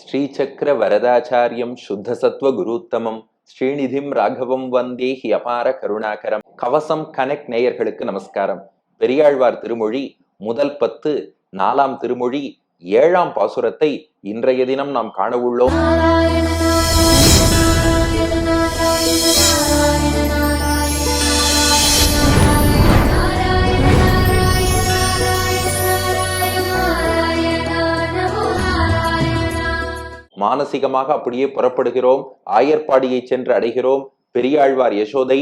ஸ்ரீசக்கர வரதாச்சாரியம் சுத்த சத்வ குருத்தமம். ஸ்ரீநிதிம் ராகவம் வந்தே ஹி அபார கருணாகரம். கவசம் கனெக்ட் நேயர்களுக்கு நமஸ்காரம். பெரியாழ்வார் திருமொழி முதல் பத்து நாலாம் திருமொழி ஏழாம் பாசுரத்தை இன்றைய தினம் நாம் காண மானசீகமாக அப்படியே புறப்படுகிறோம். ஆயர்பாடியை சென்று அடைகிறோம். பெரியாழ்வார் யசோதை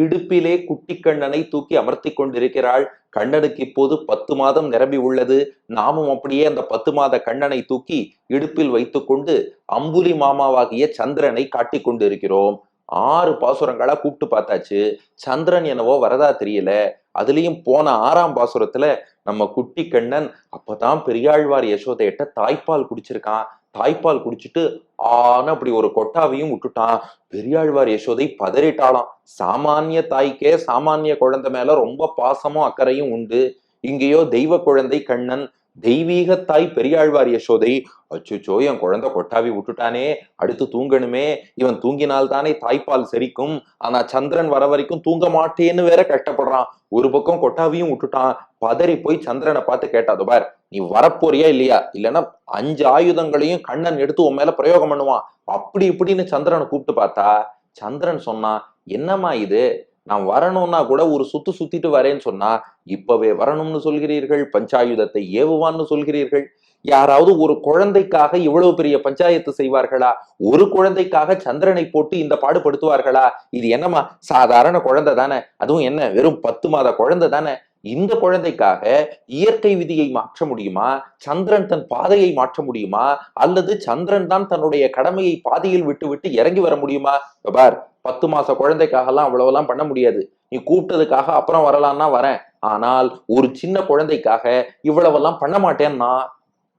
இடுப்பிலே குட்டி கண்ணனை தூக்கி அமர்த்தி கொண்டிருக்கிறாள். கண்ணனுக்கு இப்போது பத்து மாதம் நிரம்பி உள்ளது. நாமும் அப்படியே அந்த பத்து மாத கண்ணனை தூக்கி இடுப்பில் வைத்துக்கொண்டு அம்புலி மாமாவாகிய சந்திரனை காட்டிக் கொண்டிருக்கிறோம். ஆறு பாசுரங்களா கூப்பிட்டு பார்த்தாச்சு. சந்திரன் என்னவோ வரதா தெரியல. அதுலயும் போன ஆறாம் பாசுரத்துல நம்ம குட்டி கண்ணன் அப்பதான் பெரியாழ்வார் யசோதையிட்ட தாய்ப்பால் குடிச்சிருக்கான். தாய்ப்பால் குடிச்சிட்டு ஆன அப்படி ஒரு கொட்டாவையும் விட்டுட்டான். பெரியாழ்வார் யசோதை பதறிட்டாளாம். சாமானிய தாய்க்கே சாமானிய குழந்தை மேல ரொம்ப பாசமும் அக்கறையும் உண்டு. இங்கேயோ தெய்வ குழந்தை கண்ணன் தெய்வீக தாய் பெரியாழ்வார் யசோதை. அச்சுச்சோ என் குழந்தை கொட்டாவி விட்டுட்டானே அடுத்து தூங்கணுமே. இவன் தூங்கினால் தானே தாய்ப்பால் செரிக்கும். ஆனா சந்திரன் வர வரைக்கும் தூங்க மாட்டேன்னு வேற கஷ்டப்படுறான். ஒரு பக்கம் கொட்டாவியும் விட்டுட்டான். பதறி போய் சந்திரனை பார்த்து கேட்டாது பார் நீ வரப்போறியா இல்லையா? இல்லைன்னா அஞ்சு ஆயுதங்களையும் கண்ணன் எடுத்து உன் மேல பிரயோகம் பண்ணுவான். அப்படி இப்படின்னு சந்திரனை கூப்பிட்டு பார்த்தா சந்திரன் சொன்னான் என்னம்மா இது? நான் வரணும்னா கூட ஒரு சுத்து சுத்திட்டு வரேன்னு சொன்னா இப்பவே வரணும்னு சொல்கிறீர்கள் பஞ்சாயுதத்தை ஏவுவான்னு சொல்கிறீர்கள். யாராவது ஒரு குழந்தைக்காக இவ்வளவு பெரிய பஞ்சாயத்து செய்வார்களா? ஒரு குழந்தைக்காக சந்திரனை போட்டு இந்த பாடுபடுத்துவார்களா? இது என்னம்மா? சாதாரண குழந்தை தானே. அதுவும் என்ன? வெறும் பத்து மாத குழந்தை தானே. இந்த குழந்தைக்காக இயற்கை விதியை மாற்ற முடியுமா? சந்திரன் தன் பாதையை மாற்ற முடியுமா? அல்லது சந்திரன் தான் தன்னுடைய கடமையை பாதையில் விட்டு விட்டு இறங்கி வர முடியுமா? பார் பத்து மாச குழந்தைக்காகலாம் அவ்வளவெல்லாம் பண்ண முடியாது. நீ கூப்பிட்டதுக்காக அப்புறம் வரலான்னா வரேன். ஆனால் ஒரு சின்ன குழந்தைக்காக இவ்வளவெல்லாம் பண்ண மாட்டேன்னா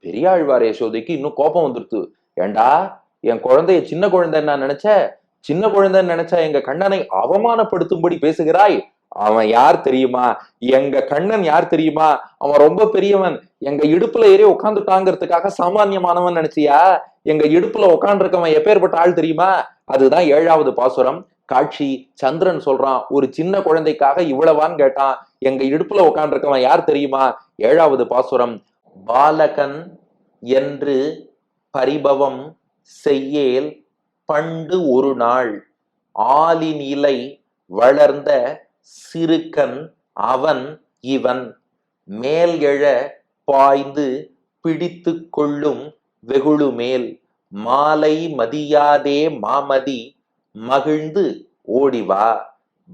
பெரியாழ்வார் யசோதைக்கு இன்னும் கோபம் வந்துருத்து ஏண்டா என் குழந்தைய சின்ன குழந்தை நான் நினைச்ச? சின்ன குழந்தைன்னு நினைச்சா எங்க கண்ணனை அவமானப்படுத்தும்படி பேசுகிறாய்? அவன் யார் தெரியுமா? எங்க கண்ணன் யார் தெரியுமா? அவன் ரொம்ப பெரியவன். எங்க இடுப்புல ஏறி உட்காந்துட்டாங்கிறதுக்காக சாமானியமானவன் நினைச்சியா? எங்க இடுப்புல உட்காந்துருக்கவன் எப்பேற்பட்ட ஆள் தெரியுமா? அதுதான் ஏழாவது பாசுரம். காட்சி சந்திரன் சொல்றான் ஒரு சின்ன குழந்தைக்காக இவ்வளவான்னு கேட்டான். எங்க இடுப்புல உட்காந்துருக்கவன் யார் தெரியுமா? ஏழாவது பாசுரம். பாலகன் என்று பரிபவம் செய்யேல் பண்டு ஒரு நாள். ஆலின் இலை வளர்ந்த சிறுக்கன் அவன் இவன். மேல் எழ பாய்ந்து பிடித்து கொள்ளும் வெகுளு மேல் மாலை மதியாதே மாமதி மகிழ்ந்து ஓடிவா.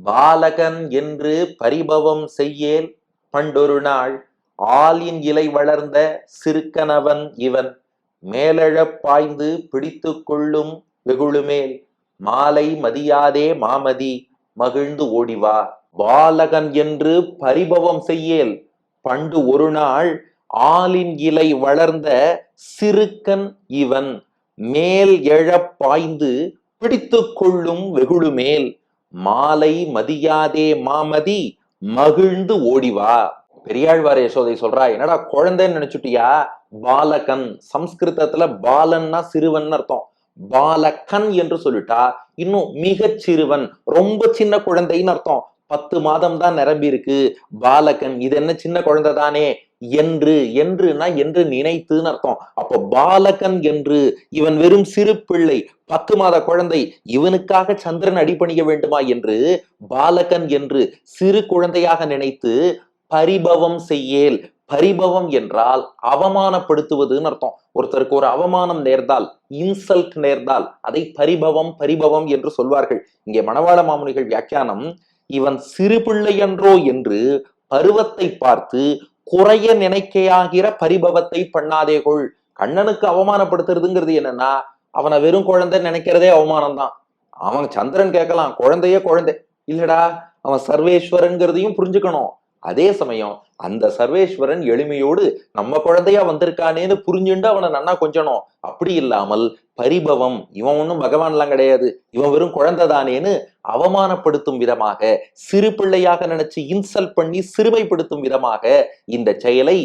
பாலகன் என்று பரிபவம் செய்யேல் பண்டொரு நாள். ஆலின் இலை வளர்ந்த சிறுக்கனவன் இவன். மேலெழப் பாய்ந்து பிடித்து கொள்ளும் வெகுளுமேல். மாலை மதியாதே மாமதி மகிழ்ந்து ஓடிவா. பாலகன் என்று பரிபவம் செய்யேல். பண்டு ஒரு நாள் ஆளின் இலை வளர்ந்த சிறுக்கன் இவன். மேல் எழப் பாய்ந்து பிடித்து கொள்ளும் வெகுளுமேல். மாலை மதியாதே மாமதி மகிழ்ந்து ஓடிவா பெரியாழ்வார் யசோதை சொல்றா என்னடா குழந்தைன்னு நினைச்சுட்டியா? பாலகன். சம்ஸ்கிருதத்துல பாலன்னா சிறுவன் அர்த்தம். பாலகன் என்று சொல்லிட்டா இன்னும் மிகச் சிறுவன் ரொம்ப சின்ன குழந்தைன்னு அர்த்தம். பத்து மாதம் தான் நிரம்பி இருக்கு. பாலகன் இது என்ன சின்ன குழந்தை தானே? என்று என்றுனா என்று நினைத்துன்னு அர்த்தம். அப்போ பாலகன் என்று இவன் வெறும் சிறு பிள்ளை பத்து மாத குழந்தை இவனுக்காக சந்திரன் அடிபணிய வேண்டுமா என்று பாலகன் என்று சிறு குழந்தையாக நினைத்து பரிபவம் செய்யேல். பரிபவம் என்றால் அவமானப்படுத்துவதுன்னு அர்த்தம். ஒருத்தருக்கு ஒரு அவமானம் நேர்ந்தால் இன்சல்ட் நேர்ந்தால் அதை பரிபவம் பரிபவம் என்று சொல்வார்கள். இங்கே மணவாள மாமுனிகள் வியாக்கியானம் இவன் சிறு பிள்ளையன்றோ என்று பருவத்தை பார்த்து குறைய நினைக்கையாகிற பரிபவத்தை பண்ணாதே கொள். கண்ணனுக்கு அவமானப்படுத்துறதுங்கிறது என்னன்னா அவனை வெறும் குழந்தை நினைக்கிறதே அவமானம் தான் அவன் சந்திரன் கேட்கலாம் குழந்தையே குழந்தை. இல்லடா அவன் சர்வேஸ்வரன்கிறதையும் புரிஞ்சுக்கணும். அதே சமயம் அந்த சர்வேஸ்வரன் எளிமையோடு நம்ம குழந்தையா வந்திருக்கானேன்னு புரிஞ்சுண்டு அவனை நன்னா கொஞ்சணும். அப்படி இல்லாமல் பரிபவம் இவன் ஒன்றும் பகவான்லாம் கிடையாது. இவன் வெறும் குழந்தைதானேன்னு அவமானப்படுத்தும் விதமாக சிறு பிள்ளையாக நினைச்சு இன்சல்ட் பண்ணி சிறுமைப்படுத்தும் விதமாக இந்த செயலை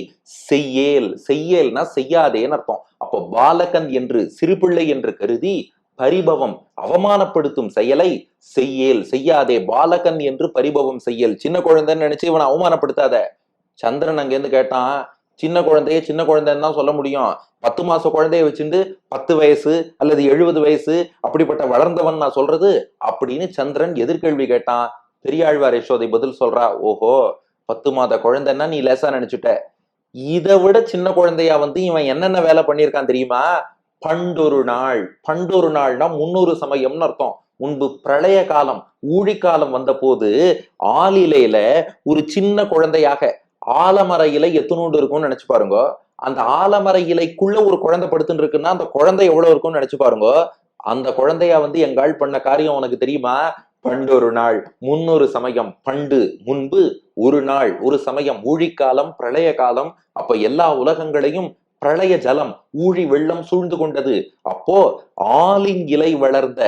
செய்யேல் செய்யேல்னா செய்யாதேன்னு அர்த்தம். அப்போ பாலகன் என்று சிறு பிள்ளை என்று கருதி பரிபவம் அவமானப்படுத்தும் செயலை செய்யேல் செய்யாதே. பாலகன் என்று பரிபவம் செய்யல். சின்ன குழந்தைன்னு நினைச்சு இவனை அவமானப்படுத்தாத. சந்திரன் அங்கேருந்து கேட்டான் சின்ன குழந்தைய சின்ன குழந்தைன்னு தான் சொல்ல முடியும். பத்து மாச குழந்தைய வச்சுட்டு பத்து வயசு அல்லது எழுபது வயசு அப்படிப்பட்ட வளர்ந்தவன் நான் சொல்றது? அப்படின்னு சந்திரன் எதிர்கேள்வி கேட்டான். பெரியாழ்வார் யசோதை பதில் சொல்றா? ஓஹோ பத்து மாத குழந்தைன்னா நீ லேசா நினைச்சுட்ட. இதை விட சின்ன குழந்தையா வந்து இவன் என்னென்ன வேலை பண்ணியிருக்கான் தெரியுமா? பண்டொரு நாள். பண்டொரு நாள்னா முன்னொரு சமயம்னு அர்த்தம். முன்பு பிரளய காலம் ஊழிக்காலம் வந்த போது ஆலிலையில ஒரு சின்ன குழந்தையாக ஆலமர இலை எத்தனோண்டு இருக்கும்னு நினைச்சு பாருங்க. அந்த ஆலமர இலைக்குள்ள ஒரு குழந்தை படுத்துன்னு இருக்குன்னா அந்த குழந்தை எவ்வளவு இருக்கும்னு நினைச்சு பாருங்க. அந்த குழந்தையா வந்து எங்கால் பண்ண காரியம் உனக்கு தெரியுமா? பண்டொரு நாள் முன்னொரு சமயம் பண்டு முன்பு ஒரு நாள் ஒரு சமயம் ஊழிக்காலம் பிரளய காலம் அப்ப எல்லா உலகங்களையும் பிரளய ஜலம் ஊழி வெள்ளம் சூழ்ந்து கொண்டது. அப்போ ஆலின் இலை வளர்ந்த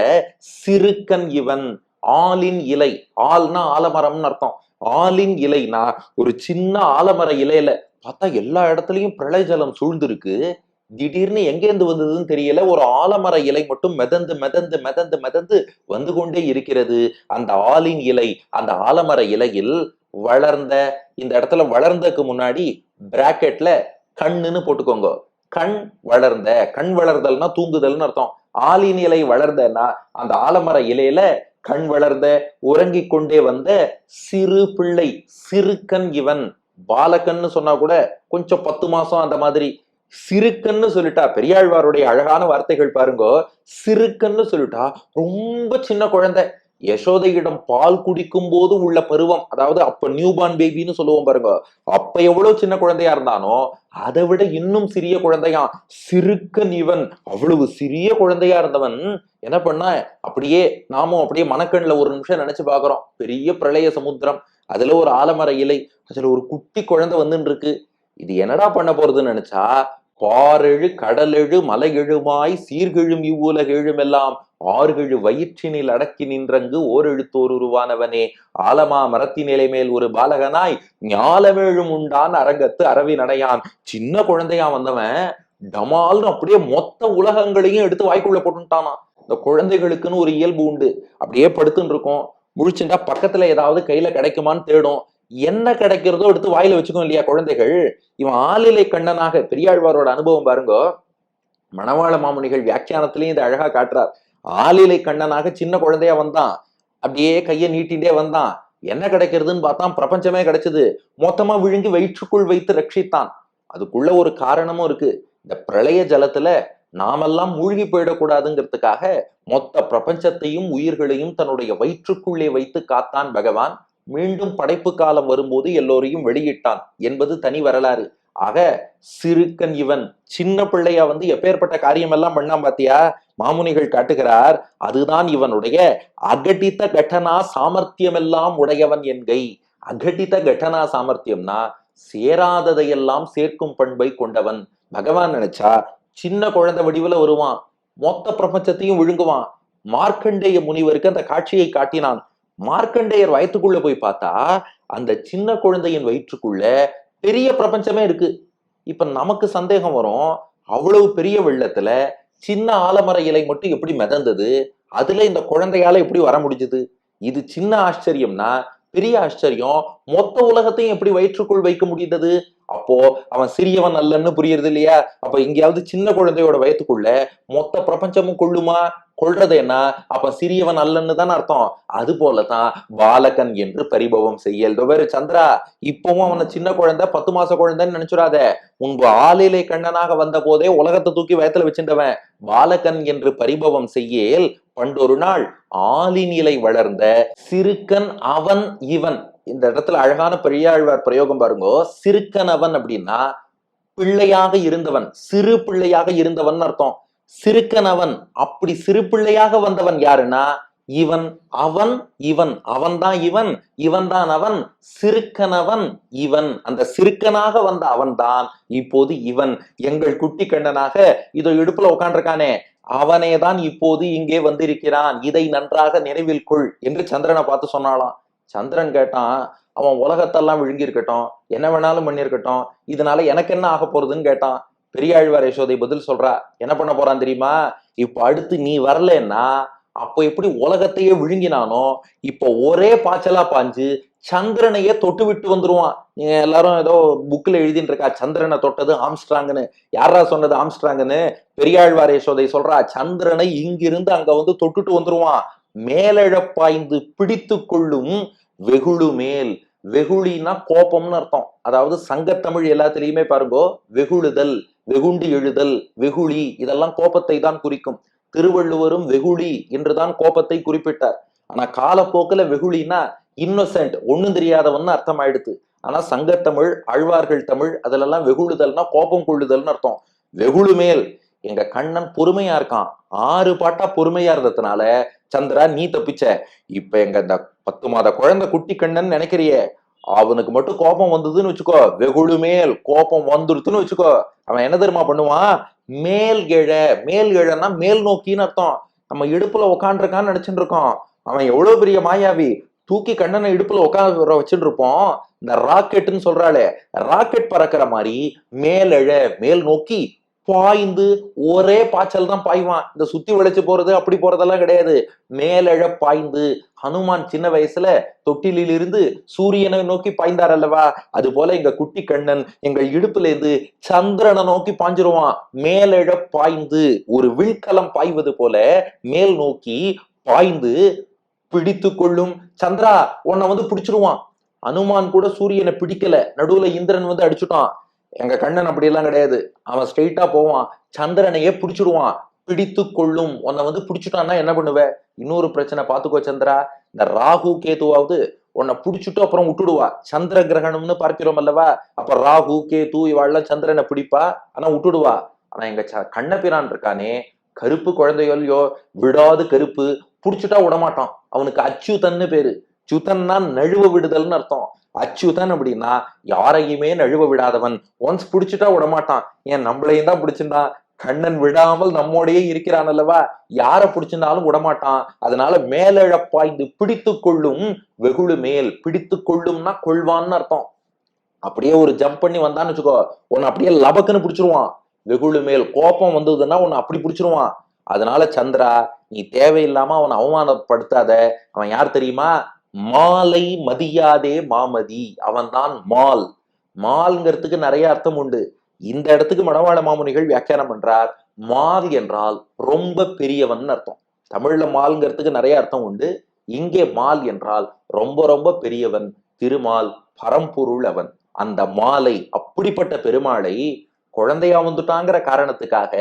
சிறுக்கன் இவன். ஆலின் இலை. ஆல்னா ஆலமரம்னு அர்த்தம். ஆலின் இலைனா ஒரு சின்ன ஆலமர இலையில பார்த்தா எல்லா இடத்துலயும் பிரளய ஜலம் சூழ்ந்திருக்கு. திடீர்னு எங்கேருந்து வந்ததுன்னு தெரியல. ஒரு ஆலமர இலை மட்டும் மிதந்து மிதந்து மிதந்து மிதந்து வந்து கொண்டே இருக்கிறது. அந்த ஆலின் இலை அந்த ஆலமர இலையில் வளர்ந்த இந்த இடத்துல வளர்ந்ததுக்கு முன்னாடி பிராக்கெட்ல கண்ணுன்னு போட்டுக்கோங்க. கண் வளர்ந்த கண் வளர்தல்னா தூங்குதல்னு அர்த்தம். ஆலின் இலை வளர்ந்தன்னா அந்த ஆலமர இலையில கண் வளர்ந்த உறங்கிக் கொண்டே வந்த சிறு பிள்ளை சிறுக்கன் இவன். பாலகன்னு சொன்னா கூட கொஞ்சம் பத்து மாசம் அந்த மாதிரி. சிறுக்கன்னு சொல்லிட்டா பெரியாழ்வாருடைய அழகான வார்த்தைகள் பாருங்க. சிறுக்கன்னு சொல்லிட்டா ரொம்ப சின்ன குழந்தை. யசோதையிடம் பால் குடிக்கும் போதும் உள்ள பருவம் அதாவது அப்ப நியூபார்ன் பேபின்னு சொல்லுவோம் பாருங்க. அப்ப எவ்வளவு சின்ன குழந்தையா இருந்தானோ அதை விட இன்னும் சிறிய குழந்தையா சிறுக்கன் இவன் அவ்வளவு சிறிய குழந்தையா இருந்தவன் என்ன பண்ண அப்படியே நாமும் அப்படியே மனக்கண்ல ஒரு நிமிஷம் நினைச்சு பாக்குறோம் பெரிய பிரளய சமுத்திரம் அதுல ஒரு ஆலமர இலை அதுல ஒரு குட்டி குழந்தை வந்துன்னு இருக்கு. இது என்னடா பண்ண போறதுன்னு நினைச்சா பாரெழு கடலெழு மலையெழுமாய் சீர்கெழும் இவ்வுலகெழுமெல்லாம் ஆறுகெழு வயிற்றினில் அடக்கி நின்றங்கு ஓரெழுத்தோர் உருவானவனே. ஆலமா மரத்தின் நிலை மேல் ஒரு பாலகனாய் ஞாலமேழும் உண்டான் அரங்கத்து அரவி நடையான். சின்ன குழந்தையா வந்தவன் டமால்னு அப்படியே மொத்த உலகங்களையும் எடுத்து வாய்க்குள்ள போட்டுட்டானா. இந்த குழந்தைகளுக்குன்னு ஒரு இயல்பு உண்டு. அப்படியே படுத்துன்னு இருக்கும் முழிச்சுட்டா பக்கத்துல ஏதாவது கையில கிடைக்குமான்னு தேடும். என்ன கிடைக்கிறதோ எடுத்து வாயில வச்சுக்கும் இல்லையா குழந்தைகள்? இவன் ஆளிலை கண்ணனாக பெரியாழ்வாரோட அனுபவம் பாருங்க. மணவாள மாமுனிகள் வியாக்கியானத்திலையும் இதை அழகா காட்டுறார். ஆளிலை கண்ணனாக சின்ன குழந்தையா வந்தான். அப்படியே கையை நீட்டிண்டே வந்தான். என்ன கிடைக்கிறதுன்னு பார்த்தான். பிரபஞ்சமே கிடைச்சது. மொத்தமா விழுங்கி வயிற்றுக்குள் வைத்து ரட்சித்தான். அதுக்குள்ள ஒரு காரணமும் இருக்கு. இந்த பிரளய ஜலத்துல நாமெல்லாம் மூழ்கி போயிடக்கூடாதுங்கிறதுக்காக மொத்த பிரபஞ்சத்தையும் உயிர்களையும் தன்னுடைய வயிற்றுக்குள்ளே வைத்து காத்தான் பகவான். மீண்டும் படைப்பு காலம் வரும்போது எல்லோரையும் வெளியிட்டான் என்பது தனி வரலாறு. ஆக சிறுக்கன் இவன் சின்ன பிள்ளையா வந்து எப்பேற்பட்ட காரியம் எல்லாம் பண்ணான் பாத்தியா? மாமுனிகள் காட்டுகிறார் அதுதான் இவனுடைய அகட்டித்த கட்டனா சாமர்த்தியமெல்லாம் உடையவன் என்கை. அகட்டித்த கட்டனா சாமர்த்தியம்னா சேராததையெல்லாம் சேர்க்கும் பண்பை கொண்டவன். பகவான் நினைச்சா சின்ன குழந்தை வடிவுல வருவான் மொத்த பிரபஞ்சத்தையும் விழுங்குவான். மார்க்கண்டேய முனிவருக்கு அந்த காட்சியை காட்டினான். மார்க்கண்டேயர் வயத்துக்குள்ள போய் பார்த்தா அந்த சின்ன குழந்தையின் வயிற்றுக்குள்ள பெரிய பிரபஞ்சமே இருக்கு. இப்ப நமக்கு சந்தேகம் வரும் அவ்வளவு பெரிய வெள்ளத்துல சின்ன ஆலமர இலை மட்டும் எப்படி மிதந்தது? அதுல இந்த குழந்தையால எப்படி வர முடிஞ்சது? இது சின்ன ஆச்சரியம்னா பெரிய ஆச்சரியம் மொத்த உலகத்தையும் எப்படி வயிற்றுக்குள் வைக்க முடிந்தது? அப்போ அவன் சிறியவன் அல்லன்னு புரியுறது இல்லையா? அப்ப எங்கேயாவது சின்ன குழந்தையோட வயத்துக்குள்ள மொத்த பிரபஞ்சமும் கொள்ளுமா? கொள்றது என்ன? அப்ப சிறியவன் அல்லன்னு தான் அர்த்தம். அது போலதான் பாலகன் என்று பரிபவம் செய்யல். வேறு சந்திரா இப்பவும் அவனை சின்ன குழந்தை பத்து மாச குழந்தைன்னு நினைச்சுடாத முன்பு ஆளிலை கண்ணனாக வந்த போதே உலகத்தை தூக்கி வயத்துல வச்சிருந்தவன். பாலகன் என்று பரிபவம் செய்யேல். பண்டொரு நாள் ஆலினிலை வளர்ந்த சிறுக்கன் அவன் இவன். இந்த இடத்துல அழகான பெரியாழ்வார் பிரயோகம் பாருங்கோ. சிறுக்கனவன் அப்படின்னா பிள்ளையாக இருந்தவன் சிறு பிள்ளையாக இருந்தவன் அர்த்தம். சிறுக்கனவன் அப்படி சிறு பிள்ளையாக வந்தவன் யாருன்னா இவன் அவன் இவன் அவன்தான் இவன் இவன்தான் அவன் சிறுக்கனவன் இவன். அந்த சிறுக்கனாக வந்த அவன்தான் இப்போது இவன். எங்கள் குட்டி கண்ணனாக இதோ இடுப்புல உட்காண்டிருக்கானே அவனே தான் இப்போது இங்கே வந்திருக்கிறான். இதை நன்றாக நினைவில் கொள் என்று சந்திரனை பார்த்து சொன்னாலாம் சந்திரன் கேட்டான் அவன் உலகத்தெல்லாம் விழுங்கியிருக்கட்டும் என்ன வேணாலும் பண்ணியிருக்கட்டும் இதனால எனக்கு என்ன ஆக போறதுன்னு கேட்டான். பெரியாழ்வார் யசோதை பதில் சொல்றா என்ன பண்ண போறான் தெரியுமா? இப்ப அடுத்து நீ வரலன்னா அப்போ எப்படி உலகத்தையே விழுங்கினானோ இப்போ ஒரே பாய்ச்சலா பாஞ்சு சந்திரனையே தொட்டு விட்டு வந்துருவான். நீங்க எல்லாரும் ஏதோ புக்ல எழுதிட்டு இருக்கா சந்திரனை தொட்டது ஆம்ஸ்ட்ராங்னு யாரா சொன்னது ஆம்ஸ்ட்ராங்னு பெரியாழ்வார் யசோதை சொல்றா சந்திரனை இங்கிருந்து அங்க வந்து தொட்டுட்டு வந்துருவான். மேலெழப்பாய்ந்து பிடித்து கொள்ளும் வெகுளு மேல். வெகுளினா கோபம்னு அர்த்தம். அதாவது சங்கத்தமிழ் எல்லாத்துலயுமே பாருங்கோ வெகுளுதல் வெகுண்டு எழுதல் வெகுளி இதெல்லாம் கோபத்தை தான் குறிக்கும். திருவள்ளுவரும் வெகுளி என்றுதான் கோபத்தை குறிப்பிட்டார். ஆனா காலப்போக்கில் வெகுளினா இன்னோசென்ட் ஒண்ணும் தெரியாதவன் அர்த்தம் ஆயிடுது ஆனா சங்கத்தமிழ் அழ்வார்கள் தமிழ் அதுலெல்லாம் வெகுளுதல்னா கோபம் கொள்ளுதல்னு அர்த்தம். வெகுளு மேல். எங்க கண்ணன் பொறுமையா இருக்கான். ஆறு பாட்டா பொறுமையா இருந்ததுனால சந்திரா நீ தப்பிச்ச. இப்ப எங்க இந்த பத்து மாத குழந்தை குட்டி கண்ணன் நினைக்கிறியே? அவனுக்கு மட்டும் கோபம் வந்ததுன்னு வச்சுக்கோ. வெகுழு மேல் கோபம் வந்துருதுன்னு வச்சுக்கோ. அவன் என்ன தெரியுமா பண்ணுவான்? மேல் கிழ மேல் கிழன்னா மேல் நோக்கின்னு அர்த்தம். நம்ம இடுப்புல உக்காண்டிருக்கான்னு நினைச்சுட்டு இருக்கோம் அவன் எவ்வளவு பெரிய மாயாவி? தூக்கி கண்ணனை இடுப்புல உட்கார வச்சுட்டு இருப்போம் இந்த ராக்கெட்னு சொல்றாளே. ராக்கெட் பறக்கிற மாதிரி மேலெழ மேல் நோக்கி பாய்ந்து ஒரே பாய்ச்சல் தான் பாய்வான். இந்த சுத்தி விளைச்சு போறது அப்படி போறதெல்லாம் கிடையாது. மேலெழ பாய்ந்து. ஹனுமான் சின்ன வயசுல தொட்டிலில் இருந்து சூரியனை நோக்கி பாய்ந்தார் அல்லவா? அது போல எங்க குட்டி கண்ணன் எங்கள் இடுப்புல இருந்து சந்திரனை நோக்கி பாஞ்சிருவான் மேலழ பாய்ந்து ஒரு விண்கலம் பாய்வது போல மேல் நோக்கி பாய்ந்து பிடித்து கொள்ளும் சந்திரா உன்னை வந்து பிடிச்சிருவான். அனுமான் கூட சூரியனை பிடிக்கல. நடுவுல இந்திரன் வந்து அடிச்சுட்டான். எங்க கண்ணன் அப்படி எல்லாம் கிடையாது. அவன் ஸ்ட்ரெயிட்டா போவான். சந்திரனையே பிடிச்சிடுவான். பிடித்து கொள்ளும். உன்னை வந்து பிடிச்சிட்டான்னா என்ன பண்ணுவ? இன்னொரு பிரச்சனை பாத்துக்கோ சந்திரா. இந்த ராகு கேதுவாவது உன்னை பிடிச்சிட்டு அப்புறம் விட்டுடுவா. சந்திர கிரகணம்னு பார்க்கிறோம் அல்லவா? அப்ப ராகு கேது இவாள்லாம் சந்திரனை பிடிப்பா? ஆனா விட்டுடுவா. ஆனா எங்க ச- கண்ணபிரான் இருக்கானே. கருப்பு குழந்தைகளையோ விடாது கருப்பு பிடிச்சிட்டா விடமாட்டான். அவனுக்கு அச்சுதன்னு பேரு. சுதன்னா நழுவ விடுதல்னு அர்த்தம். அச்சுதன் அப்படின்னா யாரையுமே நழுவ விடாதவன். ஒன்ஸ் பிடிச்சிட்டா விடமாட்டான். ஏன் நம்மளையும் தான் பிடிச்சிருந்தான் கண்ணன் விடாமல் நம்மோடையே இருக்கிறான் அல்லவா? யார பிடிச்சிருந்தாலும் விடமாட்டான். அதனால மேலழப்பாய்ந்து பிடித்து கொள்ளும் வெகுளு மேல். பிடித்து கொள்ளும்னா கொள்வான்னு அர்த்தம். அப்படியே ஒரு ஜம்ப் பண்ணி வந்தான்னு வச்சுக்கோ உன்னை அப்படியே லபக்குன்னு பிடிச்சிருவான். வெகுளு மேல் கோபம் வந்ததுன்னா உன்னை அப்படி பிடிச்சிருவான். அதனால சந்திரா நீ தேவையில்லாம அவனை அவமானப்படுத்தாத. அவன் யார் தெரியுமா? மாலை மதியாதே மாமதி அவன்தான் மால். மால்ங்கிறதுக்கு நிறைய அர்த்தம் உண்டு. இந்த இடத்துக்கு மணவாள மாமுனிகள் வியாக்கியானம் பண்றார். மால் என்றால் ரொம்ப பெரியவன் அர்த்தம். தமிழ்ல மால்ங்கிறதுக்கு நிறைய அர்த்தம் உண்டு. இங்கே மால் என்றால் ரொம்ப ரொம்ப பெரியவன் திருமால் பரம்பொருள் அவன். அந்த மாலை அப்படிப்பட்ட பெருமாளை குழந்தையா வந்துட்டாங்கிற காரணத்துக்காக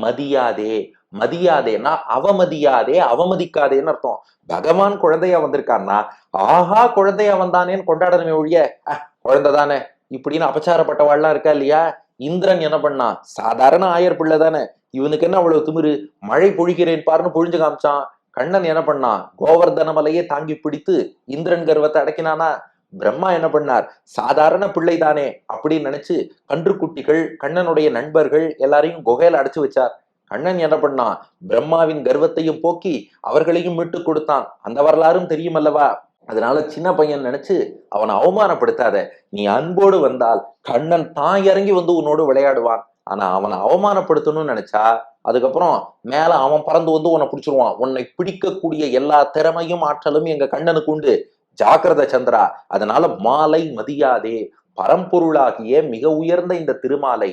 மதியாதே மதியாதேன்னா அவமதியாதே அவமதிக்காதேன்னு அர்த்தம். பகவான் குழந்தையா வந்திருக்கான்னா ஆஹா குழந்தையா வந்தானேன்னு கொண்டாடணுமே ஒழிய "அஹ், குழந்தை தானே. இப்படின்னு அபச்சாரப்பட்டவாள்லாம் இருக்கா இல்லையா? இந்திரன் என்ன பண்ணான் சாதாரண ஆயர் பிள்ளை தானே. இவனுக்கு என்ன அவ்வளவு திமிரு? மழை பொழிகிறேன் பாருன்னு பொழிஞ்சு காமிச்சான். கண்ணன் என்ன பண்ணான் கோவர்தன மலையே தாங்கி பிடித்து இந்திரன் கர்வத்தை அடக்கினானா? பிரம்மா என்ன பண்ணார் சாதாரண பிள்ளை தானே அப்படின்னு நினைச்சு கன்று குட்டிகள் கண்ணனுடைய நண்பர்கள் எல்லாரையும் குகையில அடைச்சு வச்சார். கண்ணன் என்ன பண்ணான் பிரம்மாவின் கர்வத்தையும் போக்கி அவர்களையும் மீட்டு கொடுத்தான். அந்த வரலாறும் தெரியும் அல்லவா அதனால சின்ன பையன் நினைச்சு அவனை அவமானப்படுத்தாத நீ அன்போடு வந்தால் கண்ணன் தான் இறங்கி வந்து உன்னோடு விளையாடுவான். ஆனா அவனை அவமானப்படுத்தணும்னு நினைச்சா அதுக்கப்புறம் மேல அவன் பறந்து வந்து உன்னை பிடிச்சிருவான். உன்னை பிடிக்கக்கூடிய எல்லா திறமையும் ஆற்றலும் எங்க கண்ணனுக்கு உண்டு. ஜாக்கிரத சந்திரா அதனால மாலை மதியாதே. பரம்பொருளாகிய மிக உயர்ந்த இந்த திருமாலை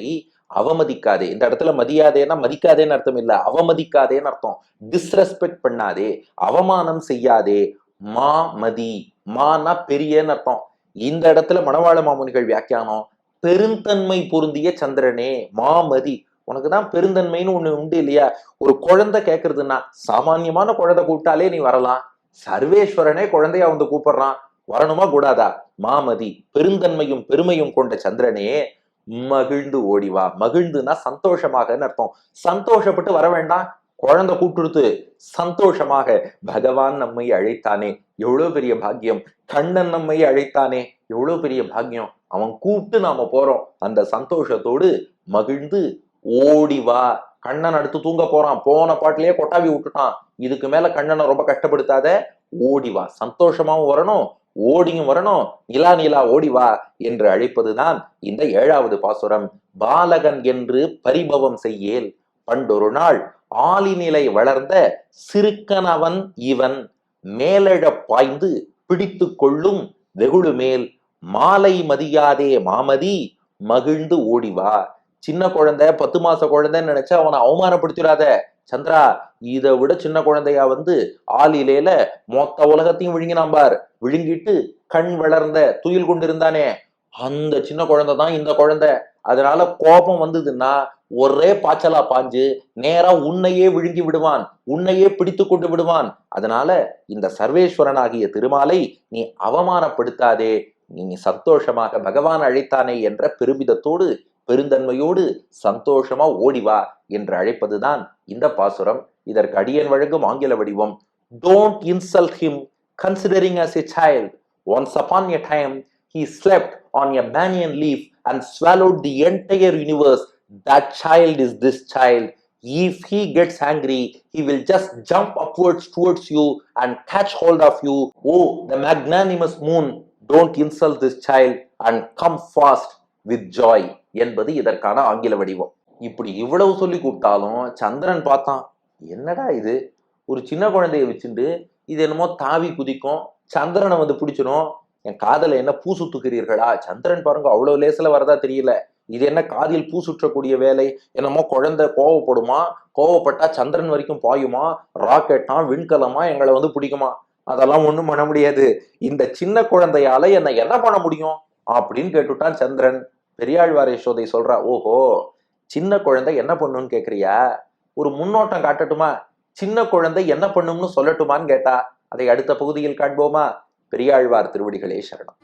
அவமதிக்காதே. இந்த இடத்துல மதியாதேன்னா மதிக்காதேன்னு அர்த்தம் இல்ல. அவமதிக்காதேன்னு அர்த்தம். டிஸ்ரெஸ்பெக்ட் பண்ணாதே. அவமானம் செய்யாதே. மா மதி. மானா பெரியன்னு அர்த்தம். இந்த இடத்துல மணவாள மாமுனிகள் வியாக்கியானம். பெருந்தன்மை பொருந்திய சந்திரனே மாமதி உனக்கு தான் பெருந்தன்மைன்னு ஒண்ணு உண்டு இல்லையா? ஒரு குழந்தை கேக்குறதுன்னா சாமானியமான குழந்தை கூப்பிட்டாலே நீ வரலாம். சர்வேஸ்வரனே குழந்தையா வந்து கூப்பிடுறான். வரணுமா? கூடாதா? மாமதி பெருந்தன்மையும் பெருமையும் கொண்ட சந்திரனே மகிழ்ந்து ஓடிவா மகிழ்ந்துனா சந்தோஷமாகன்னு அர்த்தம். சந்தோஷப்பட்டு வர வேண்டாம். குழந்தை கூப்பிட்டுருத்து சந்தோஷமாக. பகவான் நம்மை அழைத்தானே. எவ்வளவு பெரிய பாக்கியம். கண்ணன் நம்மை அழைத்தானே. எவ்வளவு பெரிய பாக்கியம். அவன் கூப்பிட்டு நாம போறோம். அந்த சந்தோஷத்தோடு மகிழ்ந்து ஓடி வா. கண்ணன் அடுத்து தூங்க போறான். போன பாட்டிலேயே கொட்டாவி விட்டுட்டான். இதுக்கு மேல கண்ணனை ரொம்ப கஷ்டப்படுத்தாத. ஓடி வா. சந்தோஷமாவும் வரணும். ஓடியும் வரணும். நிலா நிலா ஓடி வா என்று அழைப்பதுதான் இந்த ஏழாவது பாசுரம். பாலகன் என்று பரிபவம் செய்யேல். பண்டொரு நாள் ஆலிநிலை வளர்ந்த சிறுக்கனவன் இவன். மேலழப் பாய்ந்து பிடித்து கொள்ளும் வெகுளு மேல் மாலை மதியாதே மாமதி மகிழ்ந்து ஓடிவா சின்ன குழந்தை பத்து மாச குழந்தைன்னு நினைச்சா அவனை அவமானப்படுத்திடாத. சந்திரா இதை விட சின்ன குழந்தையா வந்து ஆலிலேல மொத்த உலகத்தையும் விழுங்கினான் பார். விழுங்கிட்டு கண் வளர்ந்த துயில் கொண்டிருந்தானே. அந்த சின்ன குழந்தை தான் இந்த குழந்தை. அதனால கோபம் வந்ததுன்னா ஒரே பாய்ச்சலா பாஞ்சு நேரா உன்னையே விழுங்கி விடுவான். உன்னையே பிடித்து கொண்டு விடுவான். அதனால இந்த சர்வேஸ்வரனாகிய திருமாலை நீ அவமானப்படுத்தாதே. நீ சந்தோஷமாக பகவான் அழைத்தானே என்ற பெருமிதத்தோடு பெருந்தன்மையோடு சந்தோஷமா ஓடிவா என்று அழைப்பதுதான் இந்த பாசுரம் இதற்கு அடியன் வழங்கும் ஆங்கில வடிவம் don't insult him considering as a child once upon a time he slept on a banyan leaf and swallowed the entire universe that child is this child if he gets angry, he will just jump upwards towards you and catch hold of you. Oh, the magnanimous moon don't insult this child and come fast with joy. என்பது இதற்கான ஆங்கில வடிவம். இப்படி இவ்வளவு சொல்லி கூப்பிட்டாலும் சந்திரன் பார்த்தான் என்னடா இது? ஒரு சின்ன குழந்தைய வச்சுண்டு இது என்னமோ தாவி குதிக்கும் சந்திரனை வந்து பிடிச்சிடும் என் காதல என்ன பூ சுத்துக்கிறீர்களா சந்திரன் பாருங்க அவ்வளவு லேசில் வரதா தெரியல. இது என்ன காதில் பூ சுற்றக்கூடிய வேலை? என்னமோ குழந்தை கோவப்படுமா? கோவப்பட்டா சந்திரன் வரைக்கும் பாயுமா? ராக்கெட்டா விண்கலமா? எங்களை வந்து பிடிக்குமா? அதெல்லாம் ஒன்றும் பண்ண முடியாது. இந்த சின்ன குழந்தையால என்ன என்ன பண்ண முடியும்? அப்படின்னு கேட்டுட்டான் சந்திரன். பெரியாழ்வார் யசோதை சொல்றா ஓஹோ சின்ன குழந்தை என்ன பண்ணுன்னு கேக்குறியா? ஒரு முன்னோட்டம் காட்டட்டுமா? சின்ன குழந்தை என்ன பண்ணும்னு சொல்லட்டுமான்னு கேட்டா அதை அடுத்த பகுதியில் காண்போமா? பெரியாழ்வார் திருவடிகளே சரணம்.